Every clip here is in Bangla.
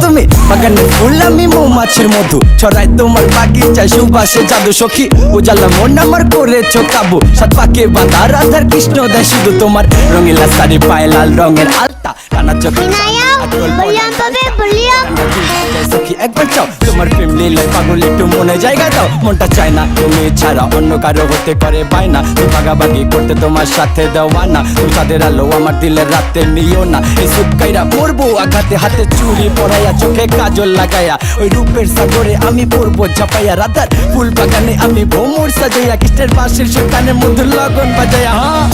বাগানে ফুল আমি মৌমাছির মধু। ছড়াই তোমার বাগিচায় সুবাসে জাদু সখী। উজালা মন আমার করেছ কাবু। সাত পাকে বাঁধা রাধার কৃষ্ণ দেয় শুধু তোমার রঙিলা শাড়ি পায়ে লাল রঙের আলতা। কানা চোখে একবার চাও। তোমার প্রেম লীলায় পাগল একটু মনে জায়গা দাও। মনটা চায় না, তুমি ছাড়া অন্য কারও হতে করে পায় না তুমি ভাগাভাগি করতে তোমার সাথে দেওয়া না তুমি তাদের আলো আমার দিলের রাতে নিও না। এই সুকাইরা পরবো, আঘাতে হাতে চুড়ি পরাইয়া, চোখে কাজল লাগাইয়া। ওই রূপের সাগরে আমি পড়ব ঝাপাইয়া রাতার ফুল বাগানে আমি ভোমর সাজাইয়া, কৃষ্ণের পাশের সুকানের মধ্যে লগন বাজাইয়া হ্যাঁ।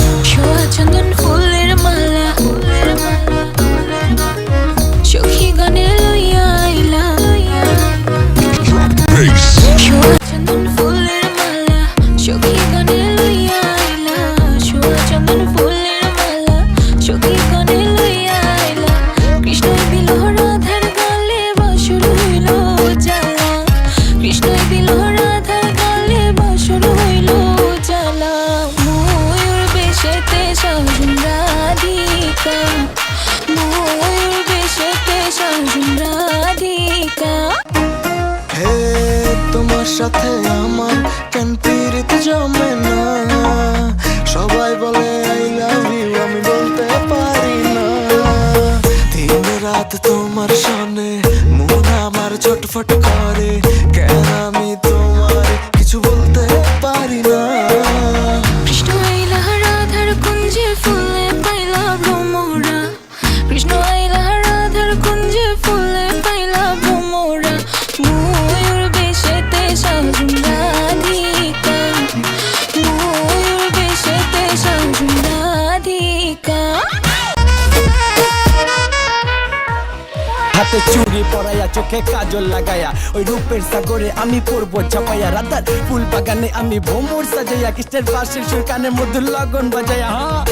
সাথে আমার কেন পীড়িত জমে না? সবাই বলে আই লাভ ইউ আমি বলতে পারি না। দিন রাত তোমার সনে, মন আমার ছটফট করে। কেন হাতে চুড়ি পরাইয়া চোখে কাজল লাগাইয়া, ওই রূপের সাগরে আমি পড়ব ছাপাইয়া রাতার ফুল বাগানে আমি ভোমর সাজাইয়া, কৃষ্ণের পাশের সুরকানের মধ্যে লগন বাজাইয়া হ্যাঁ।